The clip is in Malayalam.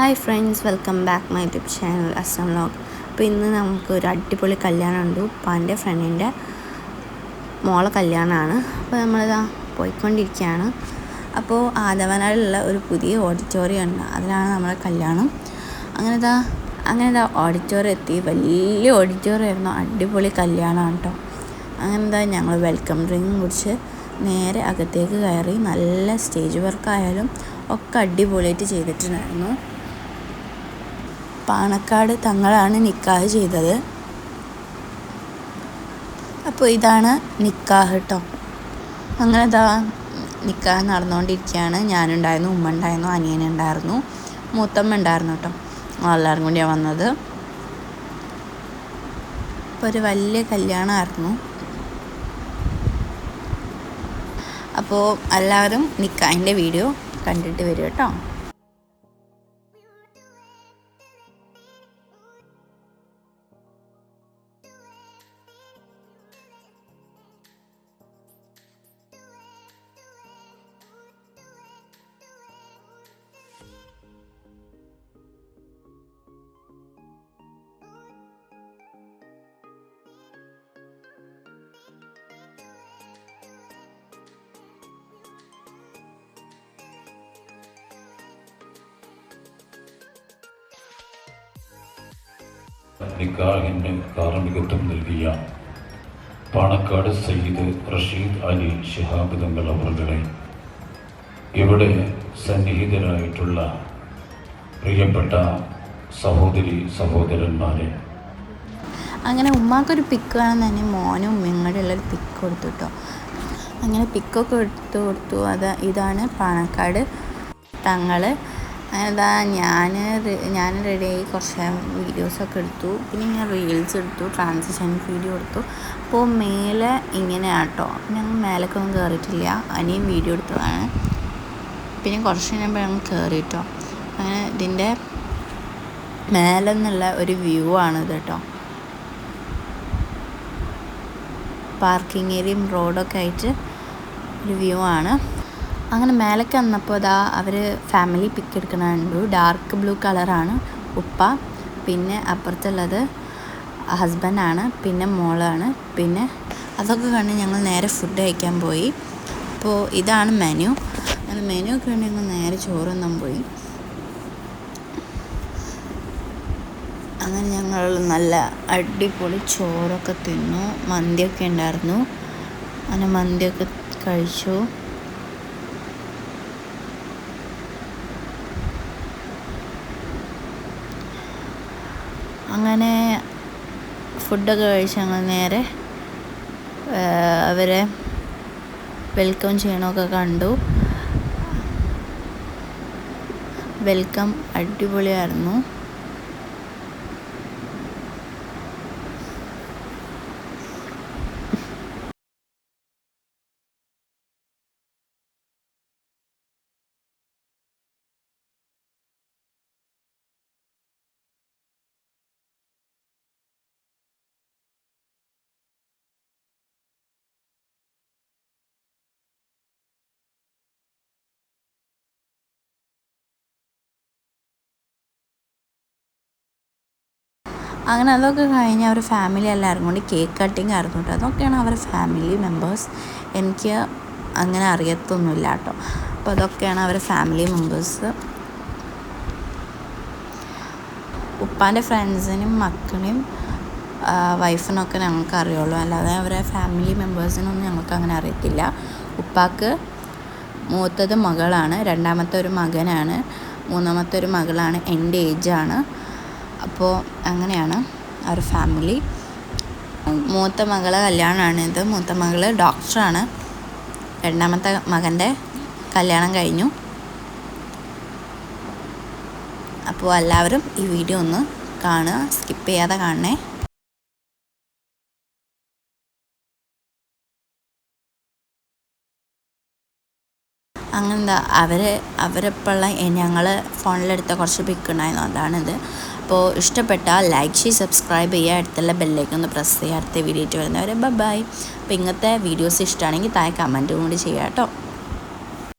Hi friends welcome back my YouTube channel Assam vlog അപ്പോൾ ഇന്ന് നമുക്ക് ഒരു അടിപൊളി കല്യാണം ഉണ്ട്. ഉപ്പാന്റെ ഫ്രണ്ടിന്റെ മോളെ കല്യാണമാണ്. അപ്പോൾ നമ്മളിതാ പോയിക്കൊണ്ടിരിക്കുകയാണ്. അപ്പോൾ ആദവനാടുള്ള ഒരു പുതിയ ഓഡിറ്റോറിയം ഉണ്ട് അതിലാണ് നമ്മുടെ കല്യാണം. അങ്ങനെ ഇതാ അങ്ങനെ ഓഡിറ്റോറിയം എത്തി. വലിയ ഓഡിറ്റോറിയം ആയിരുന്നു അടിപൊളി കല്യാണമാണ് കേട്ടോ. അങ്ങനെ എന്താ ഞങ്ങൾ വെൽക്കം ഡ്രിങ്ക് കുടിച്ച് നേരെ അകത്തേക്ക് കയറി നല്ല സ്റ്റേജ് വർക്കായാലും ഒക്കെ അടിപൊളിയായിട്ട് ചെയ്തിട്ടുണ്ടായിരുന്നു. പാണക്കാട് തങ്ങളാണ് നിക്കാഹ് ചെയ്തത്. അപ്പോൾ ഇതാണ് നിക്കാഹ് കേട്ടോ അങ്ങനെ ഇതാ നിക്കാഹ് നടന്നുകൊണ്ടിരിക്കുകയാണ് ഞാനുണ്ടായിരുന്നു ഉമ്മ ഉണ്ടായിരുന്നു അനിയനുണ്ടായിരുന്നു മൂത്തമ്മ ഉണ്ടായിരുന്നു കേട്ടോ എല്ലാവരും കൂടിയാണ് വന്നത്. അപ്പോൾ ഒരു വലിയ കല്യാണമായിരുന്നു അപ്പോൾ എല്ലാവരും നിക്കാഹിന്റെ വീഡിയോ കണ്ടിട്ട് വരും കേട്ടോ നിക്കാഹിന് കാർമ്മികത്വം നൽകിയ പാണക്കാട് സയ്യിദ് റഷീദ് അലി ഷിഹാബ് തങ്ങൾ അവരുടെ ഇവിടെ സന്നിഹിതരായിട്ടുള്ള പ്രിയപ്പെട്ട സഹോദരി സഹോദരന്മാരെ. അങ്ങനെ ഉമ്മാക്കൊരു പിക്ക് വേണം തന്നെ മോനും ഉമ്മയും ഒരു പിക്ക് കൊടുത്തു കേട്ടോ അങ്ങനെ പിക്കൊക്കെ എടുത്തു കൊടുത്തു. അത് ഇതാണ് പാണക്കാട് തങ്ങൾ അതാ ഞാൻ ഞാൻ റെഡിയായി കുറച്ച് വീഡിയോസൊക്കെ എടുത്തു. പിന്നെ ഞാൻ റീൽസ് എടുത്തു ട്രാൻസിഷൻ വീഡിയോ എടുത്തു. അപ്പോൾ മേലെ ഇങ്ങനെയാണ് കേട്ടോ ഞങ്ങൾ മേലൊക്കെ ഒന്നും കയറിയിട്ടില്ല അനിയും വീഡിയോ എടുത്തതാണ്. പിന്നെ കുറച്ച് കഴിയുമ്പോൾ ഞങ്ങൾ കയറിയിട്ടോ അങ്ങനെ ഇതിന്റെ മേലെ നിന്നുള്ള ഒരു വ്യൂ ആണിത് കേട്ടോ പാർക്കിംഗ് ഏരിയയും റോഡൊക്കെ ആയിട്ട് ഒരു വ്യൂ ആണ്. അങ്ങനെ മേലേക്ക് വന്നപ്പോൾ ഇതാ അവർ ഫാമിലി പിക്ക് എടുക്കണുണ്ട് ഡാർക്ക് ബ്ലൂ കളറാണ് ഉപ്പ. പിന്നെ അപ്പുറത്തുള്ളത് ഹസ്ബൻഡാണ് പിന്നെ മോളാണ് പിന്നെ അതൊക്കെ കണ്ട് ഞങ്ങൾ നേരെ ഫുഡ് കഴിക്കാൻ പോയി. അപ്പോൾ ഇതാണ് മെനു അങ്ങനെ മെനു ഒക്കെ കണ്ട് ഞങ്ങൾ നേരെ ചോറൊന്നും പോയി. അങ്ങനെ ഞങ്ങൾ നല്ല അടിപൊളി ചോറൊക്കെ തിന്നു. മന്തിയൊക്കെ ഉണ്ടായിരുന്നു. അങ്ങനെ മന്തിയൊക്കെ കഴിച്ചു. അങ്ങനെ ഫുഡൊക്കെ കഴിച്ച് ഞങ്ങൾ നേരെ അവരെ വെൽക്കം ചെയ്യണമൊക്കെ കണ്ടു. വെൽക്കം അടിപൊളിയായിരുന്നു. അങ്ങനെ അതൊക്കെ കഴിഞ്ഞ് അവർ ഫാമിലി എല്ലാവരും കൂടി കേക്ക് കട്ടിങ് ആയിരുന്നു കേട്ടോ. അതൊക്കെയാണ് അവരുടെ ഫാമിലി മെമ്പേഴ്സ് എനിക്ക് അങ്ങനെ അറിയത്തൊന്നുമില്ല കേട്ടോ. അപ്പോൾ അതൊക്കെയാണ് അവരുടെ ഫാമിലി മെമ്പേഴ്സ് ഉപ്പാന്റെ ഫ്രണ്ട്സിനും മക്കളെയും വൈഫിനൊക്കെ ഞങ്ങൾക്ക് അറിയുള്ളൂ. അല്ലാതെ അവരെ ഫാമിലി മെമ്പേഴ്സിനൊന്നും ഞങ്ങൾക്ക് അങ്ങനെ അറിയത്തില്ല. ഉപ്പാക്ക് മൂത്തത് മകളാണ്. രണ്ടാമത്തെ ഒരു മകനാണ്. മൂന്നാമത്തെ ഒരു മകളാണ്. എന്റെ ഏജാണ് അപ്പോൾ അങ്ങനെയാണ് ആ ഒരു ഫാമിലി. മൂത്ത മകളെ കല്യാണമാണ് ഇത്. മൂത്ത മകൾ ഡോക്ടറാണ്. രണ്ടാമത്തെ മകന്റെ കല്യാണം കഴിഞ്ഞു. അപ്പോൾ എല്ലാവരും ഈ വീഡിയോ ഒന്ന് കാണുക. സ്കിപ്പ് ചെയ്യാതെ കാണണേ. അങ്ങനെ എന്താ അവർ അവരെപ്പോഴുള്ള ഞങ്ങൾ ഫോണിലെടുത്ത കുറച്ച് പിക്ക് ഉണ്ടായിരുന്നു? അതാണിത്. അപ്പോൾ ഇഷ്ടപ്പെട്ടാൽ ലൈക്ക് ചെയ്ത് സബ്സ്ക്രൈബ് ചെയ്യുക അടുത്തുള്ള ബെല്ലേക്ക് ഒന്ന് പ്രസ് ചെയ്യുക അടുത്ത വീഡിയോ വരുന്നവരെ ബൈ അപ്പോൾ ഇങ്ങനത്തെ വീഡിയോസ് ഇഷ്ടമാണെങ്കിൽ താഴെ കമന്റും കൂടി ചെയ്യാം കേട്ടോ.